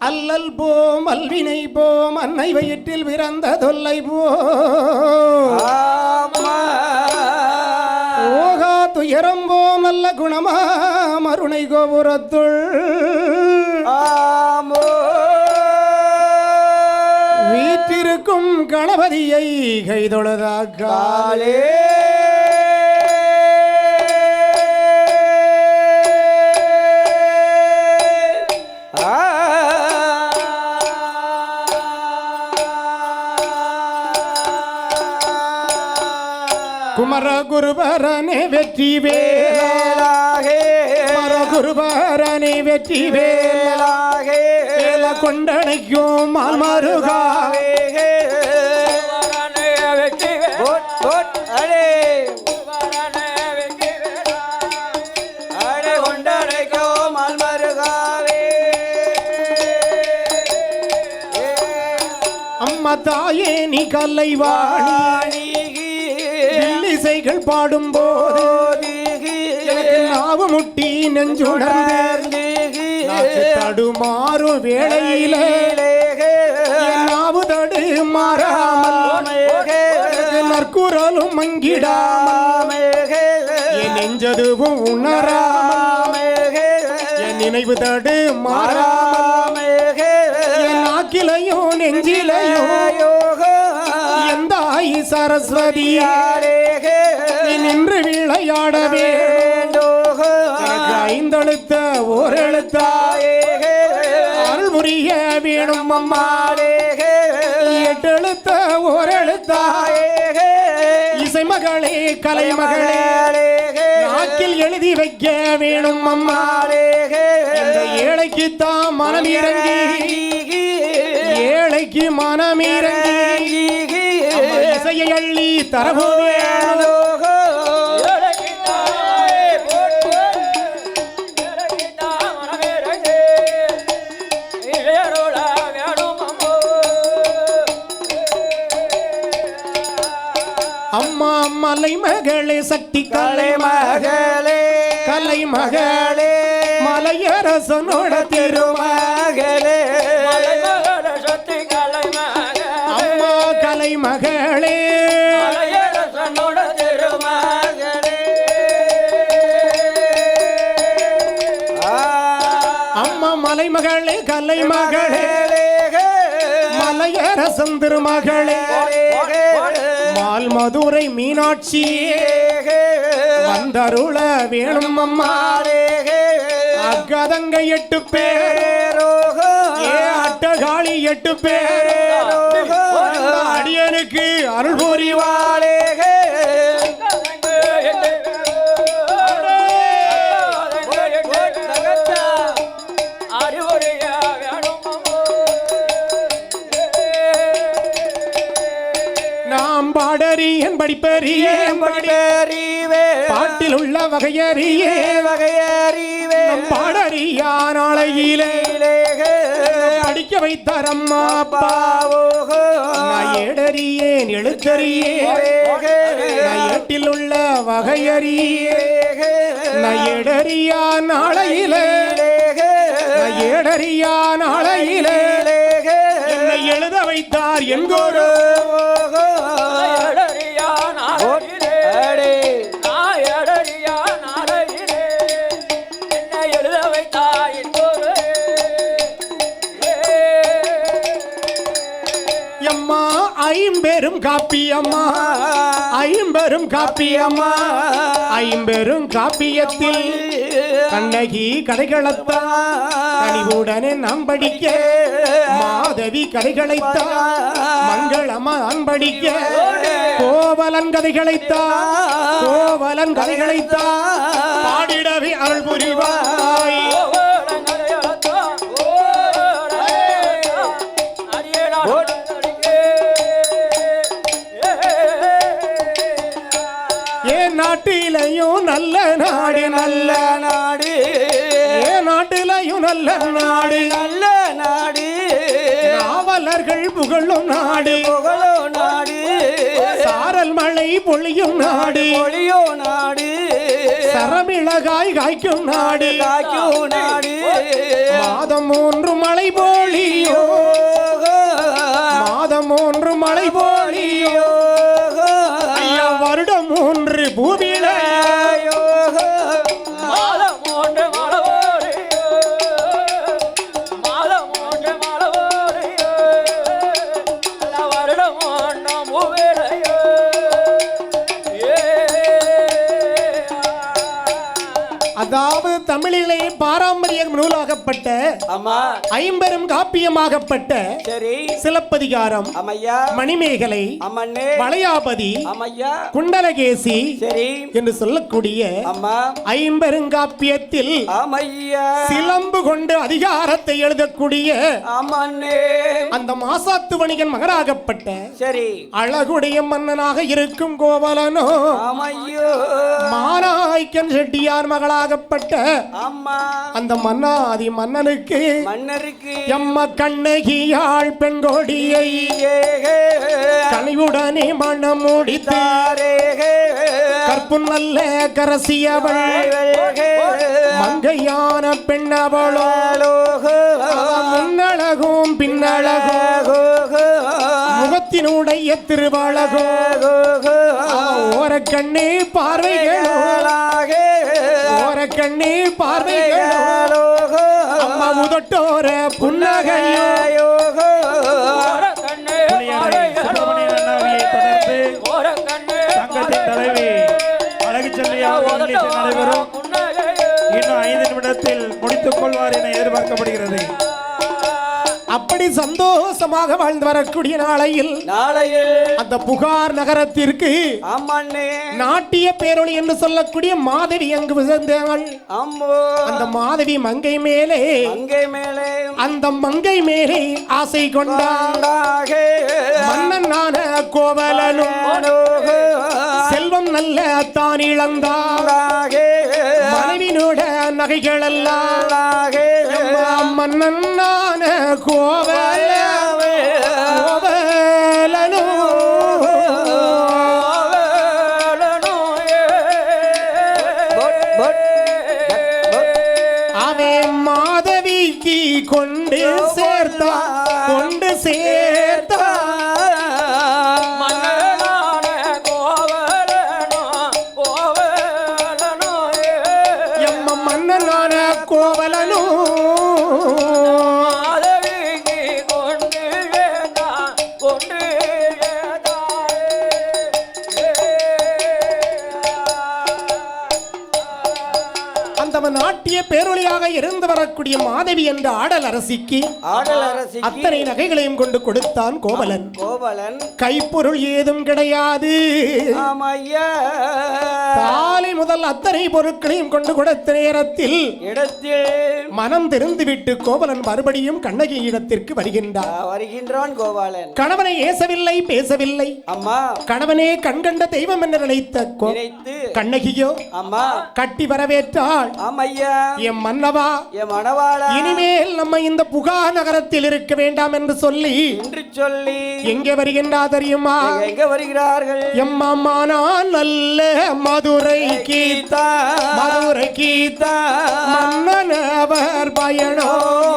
அல்லல் போம் அல்வினை போம் அன்னை வயிற்றில் பிறந்த தொல்லை போ ஆமா ஓகா துயரம் போம் நல்ல குணமா மருணை கோபுரத்துள். ஆமோ. வீற்றிருக்கும் கணபதியை கைதொழுதாக்காலே காலே குமர குருபரனே வெற்றி வேல குமர குருபரனே வெற்றி வேல வேல கொண்டனைக்கும் மால்மருகா அம்மா தாயே நீ கல்லைவாணி வில்லிசைகள் பாடும் போது நாவு முட்டி நெஞ்சுணர்ந்து தடுமாறும் வேளையில நாவு தடு மாறாமல் நற்குரலும் மங்கிடாமல். என் நெஞ்சதுவும் உணராமல். என் நினைவு தடு மாறாமல். என் நாக்கிலையும் நெஞ்சிலையும் எந்த ஆயி சரஸ்வதியா நீ நின்று எனக்கு ஐந்தெழுத்த ஓர் எழுத்தாய் அருள் புரிய வேணும் அம்மா. எட்டு எழுத்த ஓர் எழுத்தாய் இசை மகளே கலை மகளே நாக்கில் எழுதி வைக்க வேணும் அம்மா. இந்த ஏழைக்கு தான் மனம் இறங்கி. ஏழைக்கு மனம் இறங்கி. இசையை அள்ளி தரவு வேணும். மலை மகளே சக்தி கலை மகளே. கலை மகளே மலையரசனோட திருமகளே. அம்மா கலை மகளே அம்மா மலை மகளே கலை மகளே மலையரசன் திருமகளே. மால் மதுரை மீனாட்சி வந்தருள வேணும் அம்மா அக்கதங்க எட்டு பேர் ஏ அட்டகாளி எட்டு பேர் அடியனுக்கு அருள் புரிவாளே பாடறியன் படிப்பறியேன் படி பாட்டில் உள்ள வகையறியே நம் பாடறியா நாளையிலே. படிக்க வைத்தார் அம்மா நான் ஏடறியேன் எழுத்தறியேன். நான் ஏட்டில் உள்ள வகையறியே நான் ஏடறியா நாளையிலே. ஏடறியா நாளையிலே. என்னை எழுத வைத்தார் என்கோரோ. ஐம்பெரும் காப்பியம்மா. ஐம்பெரும் காப்பியம்மா. ஐம்பெரும் காப்பியத்தில் கண்ணகி கதைகளத்தான் கனிவுடனே நாம் படிக்க. மாதவி கதைகளைத்தா மங்களமா நான் படிக்க. கோவலன் கதைகளைத்தா கோவலன் கதைகளைத்தா பாடிடவே அருள் புரிவாய். நல்ல நாடு நல்ல நாடு. நாட்டிலையும் நல்ல நாடு. நல்ல நாடு. நாவலர்கள் புகழும் நாடு. புகழும் நாடு. சாரல் மழை பொழியும் நாடு. பொழியும் நாடு. சரமிளகாய் காய்க்கும் நாடு. காய்க்கும் நாடு. மாதம் மூன்று மழை போலியோ மாதம் மூன்று மழை போலியோ adam போல் நாயகம் நூலாகப்பட்ட ஆமா. ஐம்பெரும் காப்பியமாகப்பட்ட சரி. சிலப்பதிகாரம் அம்மையா மணிமேகலை அம்மண்ணே. வளையாபதி அம்மையா குண்டலகேசி சரி. என்று சொல்லக்கூடிய அம்மா ஐம்பெருங்காப்பியத்தில் அம்மையா சிலம்பு கொண்டு அதிகாரத்தை எழுதக்கூடிய அம்மண்ணே அந்த மாசாத்து வணிகன் மகனாகப்பட்ட சரி. அழகுடைய மன்னனாக இருக்கும் கோவலனோ அம்மையோ மானாய்க்கன் செட்டியார் மகளாகப்பட்ட அந்த மன்னாதி மன்னனுக்கு மன்னருக்கு எம்ம கண்ணகியாள் பெண்கொடியை ஏகே கனிவுடனே மனம் முடித்து தாரேகே கற்பு நல்ல கரசியவள் மங்கையான பெண்ணவளோ. முன்னழகும் பின்னழகும். முகத்தினுடைய திருவழகோ ஓரக்கண்ணே பார்வைகளோ. ஓரக்கண்ணே பார்வைகளோ. அம்மா முதட்டோர புன்னகையோ. நடைபெறும் இன்னும் ஐந்து நிமிடத்தில் முடித்துக் கொள்வார் என எதிர்பார்க்கப்படுகிறது. அப்படி சந்தோஷமாக வாழ்ந்து வரக்கூடிய நாளையில் நாளையில் அந்த புகார் நகரத்திற்கு நாட்டிய பேரொளி என்று சொல்லக்கூடிய மாதவி அங்கு விசந்தாள் அம்மோ அந்த மாதவி மங்கை மேலே அந்த மங்கை மேலே ஆசை கொண்டாகே. மன்னன் நான கோவலனும் செல்வம் நல்ல தான் இழந்தான் மனைவினோட நகைகள் எல்லாம். மன்னன் நான கோவல হবে பேரொழியாக இருந்து வரக்கூடிய மாதவி என்ற ஆடல் அரசிக்கு ஆடல் அரசி அத்தனை நகைகளையும் கொண்டு கொடுத்தான் கோவலன். கோவலன். கைப்பொருள் ஏதும் கிடையாது. ஆமையா காலை முதல் அத்தனை பொருட்களையும் கொண்டு கொடுத்த நேரத்தில் இடத்தில் மனம் திறந்துவிட்டு கோவலன் மறுபடியும் கண்ணகி இடத்திற்கு வருகின்றார் வருகின்றான் கோபாலன் கணவனை ஏசவில்லை பேசவில்லை. அம்மா. கணவனே கண்கண்ட தெய்வம் என்று நினைத்த கோ- நினைத்து. கண்ணகியோ அம்மா. கட்டி வரவேற்றாள். ஆமையா என் மன்னவா என் மணவாளா. இனிமேல் நம்ம இந்த புகா நகரத்தில் இருக்க வேண்டாம் என்று சொல்லி என்று சொல்லி எங்கே வருகின்றா தெரியுமா? எங்க- வருகிறார்கள்? எம்மானா நல்ல மதுரை கீதா. மதுரை கீதா. மன்னனவர் பயணோ மதுரை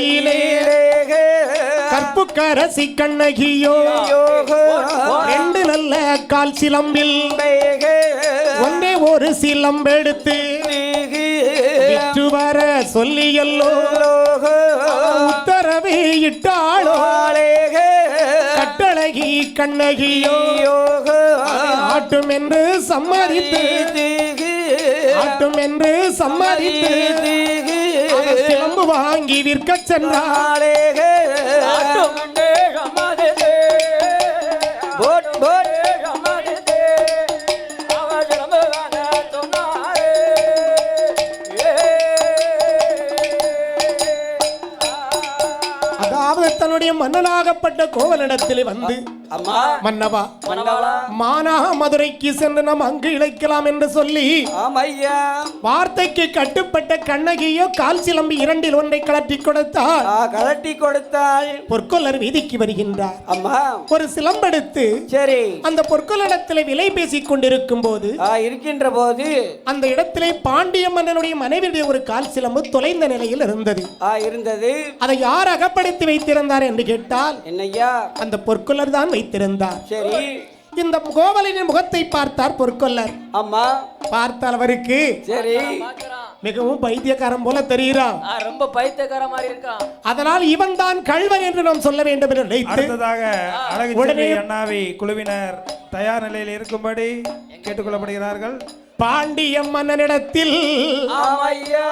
மதுரையிலே கற்புக்கரசி கண்ணகியோ. ரெண்டு நல்ல கால் சிலம்பில். ஒன்றே ஒரு சிலம்பெடுத்து விற்று வர சொல்லியல்லோ. உத்தரவு இட்டாளோ. கட்டழகி கண்ணகியோ. ஆட்டும் என்று சம்மதித்து. ஆட்டும் என்று சம்மதித்து. சிலம்பு வாங்கி விற்க போட் அதாவது தன்னுடைய மன்னனாகப்பட்ட கோவலிடத்தில் வந்து மன்னவா. மானா மதுரைக்கு சென்று நாம் அங்கு இழைக்கலாம் என்று சொல்லி வார்த்தைக்கு கட்டுப்பட்ட கண்ணகியோ கால் சிலம்பு இரண்டில் ஒன்றை கலட்டி கொடுத்தார் ஆ கலட்டி கொடுத்தாள். பொற்கொல்லர் வீதிக்கு வருகின்றார். அம்மா. ஒரு சிலம்பெடுத்து சரி. அந்த பொற்கொள்ளிடத்தில் விலை பேசிக் கொண்டிருக்கும் போது இருக்கின்ற போது அந்த இடத்திலே பாண்டிய மன்னனுடைய மனைவியுடைய ஒரு கால் சிலம்பு தொலைந்த நிலையில் இருந்தது. இருந்தது. அதை யார் அகப்படுத்தி வைத்திருந்தார் என்று கேட்டால் என்னய்யா? அந்த பொற்கொல்லர் தான் வைத்திருந்தார். சரி. இந்த கோவலனின் முகத்தை பார்த்தார் பொற்கொல்லர் அம்மா பார்த்தால் அவருக்கு சரி. மிகவும் பைத்தியக்காரன் போல தெரிகிறான் ஆ, ரொம்ப பைத்தியக்கார மாதிரி இருக்கான் அதனால் இவன் தான் கள்வன் என்று நாம் சொல்ல வேண்டும் என்று நினைத்து உடனே- அண்ணாவி குழுவினர் தயார் நிலையில் இருக்கும்படி கேட்டுக்கொள்ளப்படுகிறார்கள். பாண்டிய மன்னனிடத்தில் ஆமையா.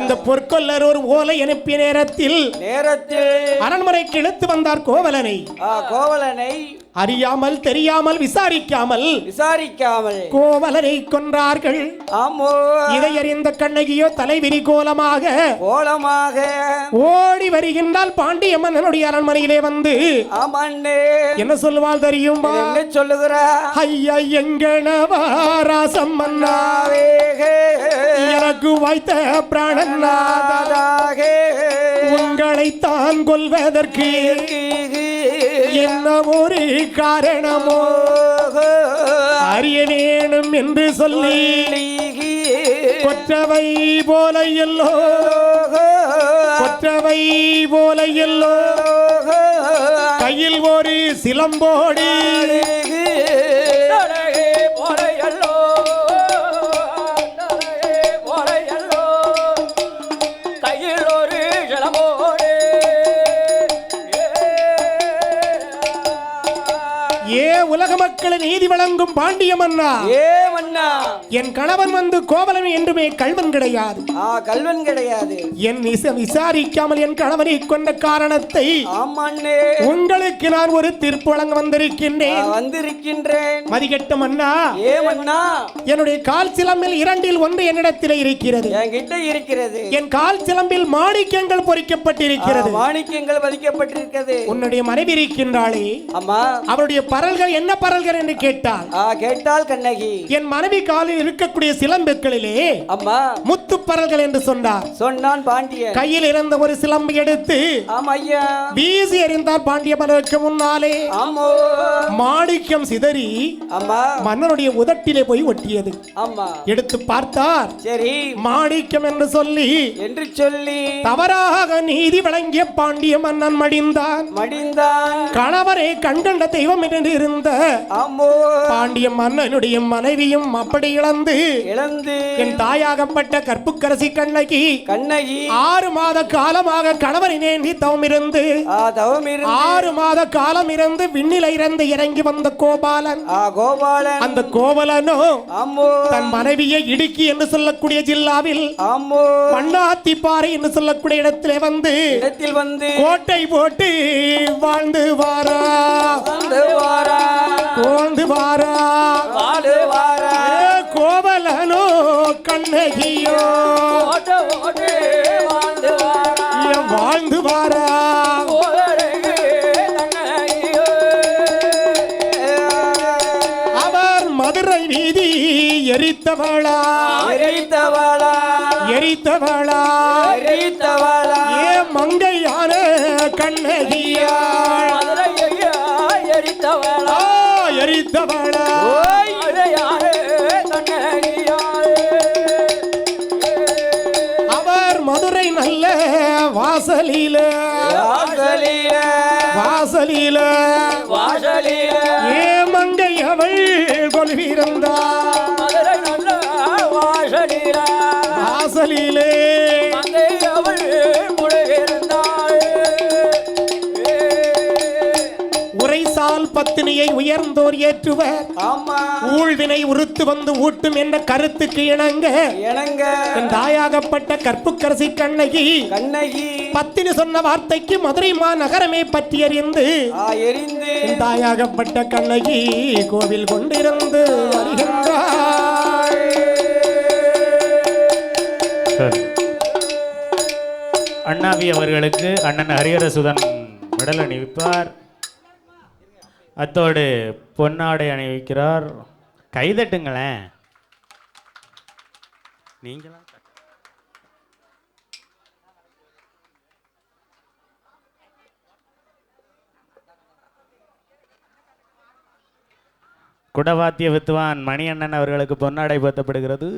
இந்த பொற்கொல்லர் ஒரு ஓலை அனுப்பிய நேரத்தில் நேரத்தில் அரண்மனைக்கு இழுத்து வந்தார் கோவலனை. கோவலனை அறியாமல் தெரியாமல் விசாரிக்காமல் விசாரிக்காமல் கோவலனை கொன்றார்கள். ஆமோ. இதை அறிந்த கண்ணகியோ தலைவிரி கோலமாக கோலமாக ஓடி வருகின்றால் பாண்டிய மன்னனுடைய அரண்மனையிலே வந்து ஆமண்ணே என்ன சொல்லுவாள் தெரியுமா? என்ன சொல்லுகிறா ஐயா எங்கனவா ராசம் மன்னா ஆவேகே, எனக்கு வாய்த்த பிராணநாதா ஆதாக, உங்களை தான் கொல்வதற்கு என்ன ஒரு காரணமோ? அறிய வேணும் என்று சொல்லி கொற்றவை போல எல்லோ. கொற்றவை போல எல்லோ. கையில் ஒரு சிலம்போடி வழங்கும் பாண்டிய மன்னா ஏ என் கணவன் வந்து கோவலன் என்றுமே கல்வன் கிடையாது. ஆ கல்வன் கிடையாது. என் விச- விசாரிக்காமல் என் கணவனை கொண்ட காரணத்தை உங்களுக்கு நான் ஒரு தீர்ப்பு வழங்க வந்திருக்கின்றேன். வந்திருக்கின்றேன். மதிகட்ட மன்னா ஏ மன்னா. என்னுடைய கால் சிலம்பில் இரண்டில் ஒன்று என்னிடத்தில் இருக்கிறது. என்கிட்ட இருக்கிறது. என் கால் சிலம்பில் மாணிக்கங்கள் பொறிக்கப்பட்டிருக்கிறது. மாணிக்கங்கள் பதிக்கப்பட்டிருக்கிறது உன்னுடைய மனைவி இருக்கின்றாளே. அம்மா. அவருடைய பரல்கள் என்ன பரல்கள் என்று கேட்டால் கேட்டால் கண்ணகி. என் மனைவி காலில் இருக்கக்கூடிய சிலம்புகளிலே அம்மா. முத்து பரல்கள் என்று சொன்னார். சொன்னான் பாண்டியன். கையில் இருந்த ஒரு சிலம்பு எடுத்து ஆமா ஐயா. வீசி எறிந்தார் பாண்டிய மன்னருக்கு முன்னாலே. ஆமோ. மாணிக்கம் சிதறி மன்னனுடைய உதட்டிலே போய் ஒட்டியது. ஆமா. எடுத்து பார்த்தார். சரி. மாணிக்கம் என்று சொல்லி என்று சொல்லி தவறாக நீதி வழங்கிய பாண்டிய மன்னன் மடிந்தான். மடிந்தான். கணவரை கண்கண்ட தெய்வம் என்று இருந்த ஆமோ. பாண்டிய மன்னனுடைய மனைவியும் அப்படி இழந்து இழந்து என் தாயாகப்பட்ட கற்புக்கரசி கண்ணகி கண்ணகி ஆறு மாத காலமாக கணவரை நேண்டி தவம் இருந்து ஆறு மாத காலம் இருந்து விண்ணில இருந்து இறங்கி வந்த கோபாலன். கோபாலன். அந்த கோவலனோ ஆமோ தன் மனைவியை இடுக்கி என்று சொல்லக்கூடிய ஜில்லாவில் ஆமோ மண்ணாத்திப்பாறை என்று சொல்லக்கூடிய இடத்திலே வந்து இடத்தில் வந்து கோட்டை போட்டு வாழ்ந்து வாரா. வந்து வாரா. வாழ்ந்து வாரா. வாடு வாரா. கோவலனோ கண்ணகியோ. வாழ்ந்து வாரா. அவர் மதுரை வீதி எரித்தவளா. எரித்தவளா. எரித்தவளா. எரித்தவளா. ஏ மங்கையான கண்ணகியா. எரித்தவளா. எரித்தவளா. வாசலில. வாசலில. வாசலில. வாசலில. ஏ மங்கை அவள் நல்ல வாசலில. பத்தினியை உயர்ந்தோர் ஏற்றுவர். ஆமா. ஊழ்வினை உறுத்து வந்து ஊட்டும் என்ற கருத்துக்கு இணங்க. இணங்க. என் தாயாகப்பட்ட கற்புக்கரசி கண்ணகி கண்ணகி. பத்தினி சொன்ன வார்த்தைக்கு மதுரை மாநகரமே பற்றி அறிந்து ஆ எரிந்து. என் தாயாகப்பட்ட கண்ணகி கோவில் கொண்டிருந்து வருகின்றாள். அண்ணாவி அவர்களுக்கு அண்ணன் ஹரிஹரசுதன் மெடல் அணிவிப்பார். அத்தோடு பொன்னாடை அணிவிக்கிறார். கைதட்டுங்களேன். நீங்களா குடவாத்திய வித்துவான் மணியண்ணன் அவர்களுக்கு பொன்னாடை போத்தப்படுகிறது.